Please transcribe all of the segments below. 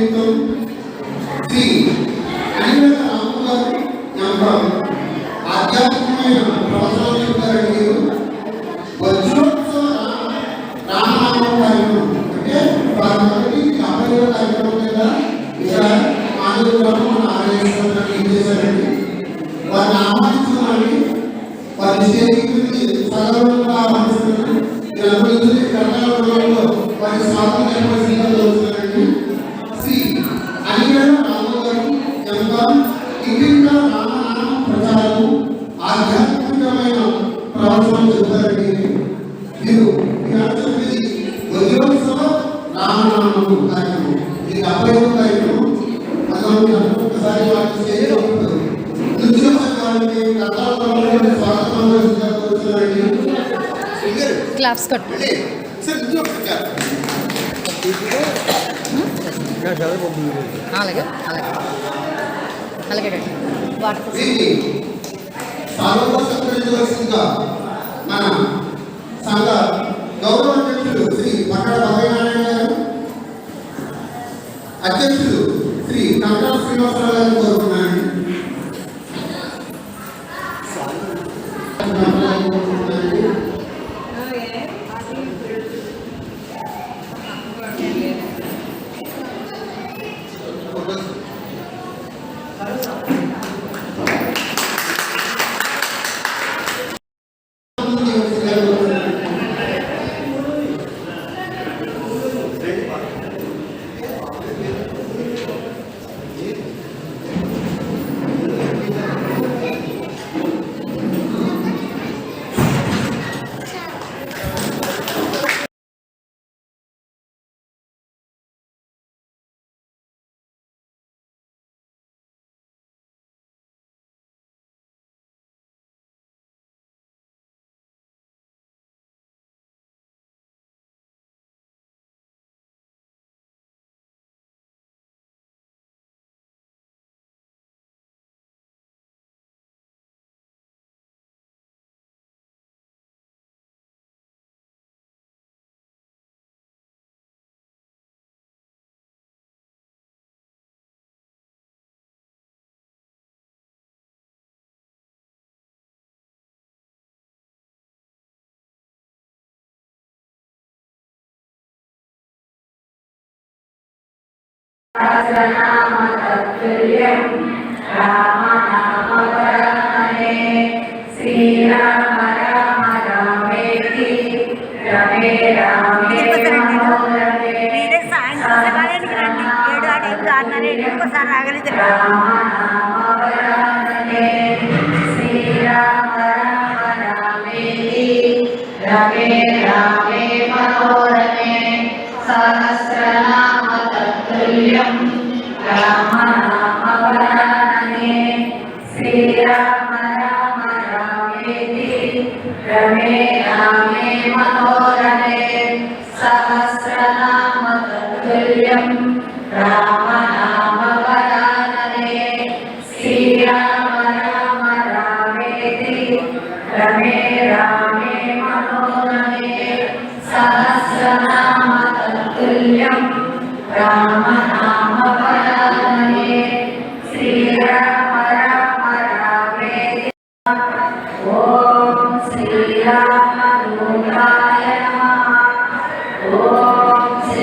నిమిత్తం శ్రీ అనిల రాము గారు ఎంపం ఆధ్యాత్మికమైన క్లాప్స్ కొట్టు. అలాగే అలాగే. అలాగే వాటర్ మన సంఘ గౌరవ అధ్యక్షులు శ్రీ పట్టణ nós trabalhamos com మీరే సాయం చేసే కాలేజీకి రండి. ఏడు ఆ టైంలో ఆడినారే ఇంకోసారి రాగలిగితే श्रीराम राम रामेति रमे रामे मनोरमे सहस्रनाम तत्तुल्यं रामनामपरायणे श्रीराम राम रामेति रमे रामे मनोरमे सहस्रनाम तत्तुल्यं रामनामपरायणे श्रीराम राम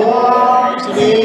ఓం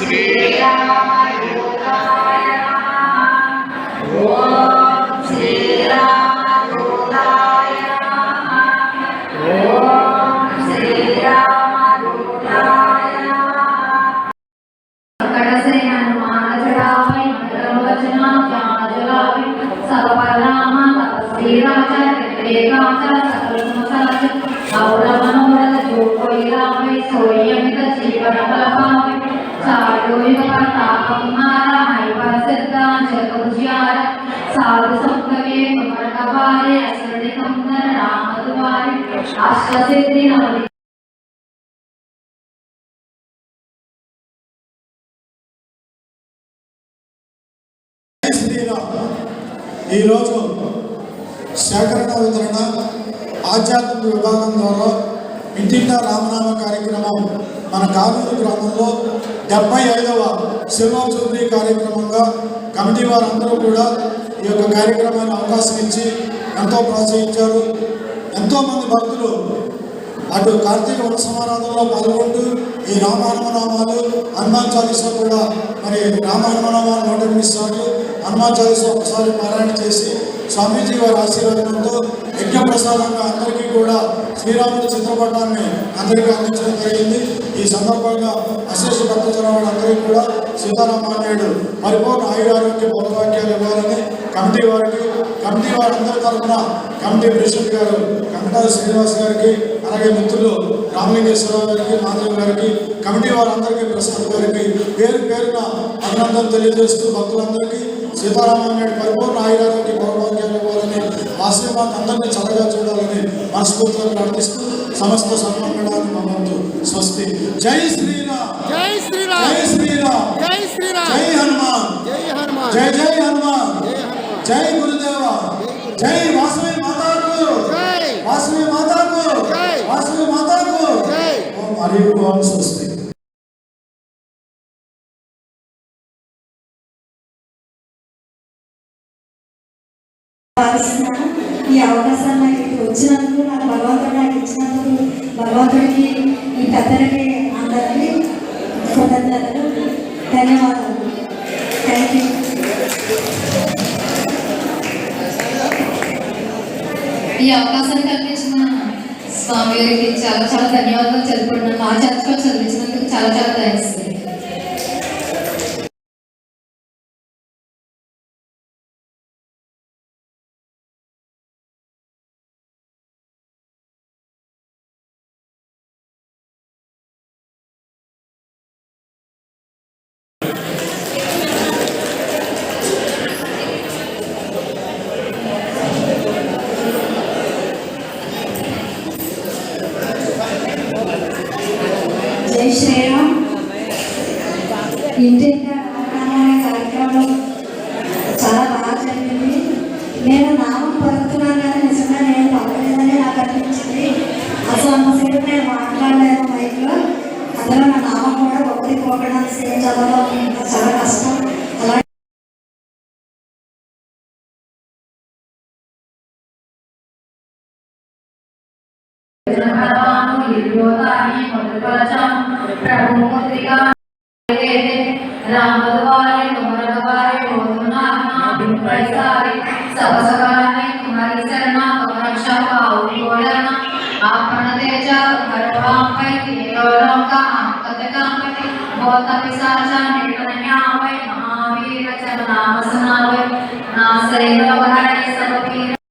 ఓం శ్రీ శ్రీరామదూతాయ నమః. ఓం శ్రీరామదూతాయ నమః ఓం చాయోయుగ ప్రతాపకుమార హైపసిద్ధ జగముజ్యార సాధు సంతవే అసరణి కందన రామదువారి అష్టసిద్ధి ఈరోజు సేకరణ వితరణ ఆధ్యాత్మిక విభాగం ద్వారా ఇంటింటా రామనామ కార్యక్రమం మన కానూరు గ్రామంలో డెబ్బై ఐదవ శిల్వ చూపీ కార్యక్రమంగా కమిటీ వారందరూ కూడా ఈ యొక్క కార్యక్రమాన్ని అవకాశం ఇచ్చి ఎంతో ప్రోత్సహించారు. ఎంతోమంది భక్తులు అటు కార్తీక వన పాల్గొంటూ ఈ రామహనుమనామాలు హనుమాన్ చాలీసా కూడా మరి రామహనుమనామాలు నూట ఎనిమిది సార్లు హనుమాన్ చాలీసా ఒకసారి పారాయణ చేసి స్వామీజీ వారి ఆశీర్వాదంతో యజ్ఞప్రసాదంగా అందరికీ కూడా శ్రీరాముడి చిత్రపటాన్ని అందరికీ అందించడం జరిగింది. ఈ సందర్భంగా అశేష భక్తజన వాళ్ళందరికీ కూడా సీతారామాన్యుడు పరిపూర్ణ ఆయురారోగ్య భోగవాక్యాలు ఇవ్వాలని కమిటీ వారికి కమిటీ వారందరి తరఫున కమిటీ ప్రెసిడెంట్ గారు కంకటాల శ్రీనివాస్ గారికి అలాగే మిత్రులు రామలింగేశ్వరరావు గారికి మాధవ్ గారికి కమిటీ వారందరికీ ప్రసాద్ గారికి పేరు పేరున అభినందనలు తెలియజేస్తూ భక్తులందరికీ సీతారామన్యుడు పరిపూర్ణ ఆయురారోగ్య భోగవాక్యాలు ఇవ్వాలని ఆశీర్వాదం అందరినీ చల్లగా చూడాలని మనస్ఫూర్తిగా ప్రార్థిస్తూ సమస్త సన్మంగళాన్ని మమ్మల్ని స్వస్తి. జై శ్రీరామ్. జై శ్రీరామ్. జై శ్రీరామ్. జై శ్రీరామ్. జై హనుమాన్. జై హనుమాన్. జై జై హనుమాన్. జై హనుమాన్. జై గురుదేవ. జై వాసవి మాతాకు. జై. వాసవి మాతాకు. జై. వాసవి మాతాకు. జై. ఓం హరి ఓం స్వస్తి. భావిస్తున్నాను ఈ అవకాశాన్ని నాకు ఇక్కడ వచ్చినందుకు నాకు భగవంతుడు నాకు ఇచ్చినందుకు భగవంతుడికి ఈ పెద్దలకి అందరికీ కృతజ్ఞతలు ధన్యవాదాలు. థ్యాంక్ యూ ఈ అవకాశాన్ని కల్పించిన స్వామి గారికి చాలా చాలా ధన్యవాదాలు చదువుకుంటున్నాను మా చర్చలో చదివించినందుకు చాలా చాలా థ్యాంక్స్. కూడా కోపడానికి సేవ చదవడం చాలా కష్టం అలా రామ కుమరద్వారే ఓదునారే సభ సభ ഭോത്തപിശാചാ നിഗ്രഹനാവൈ മഹാവീരച നാമസനാവൈ നാസൈവ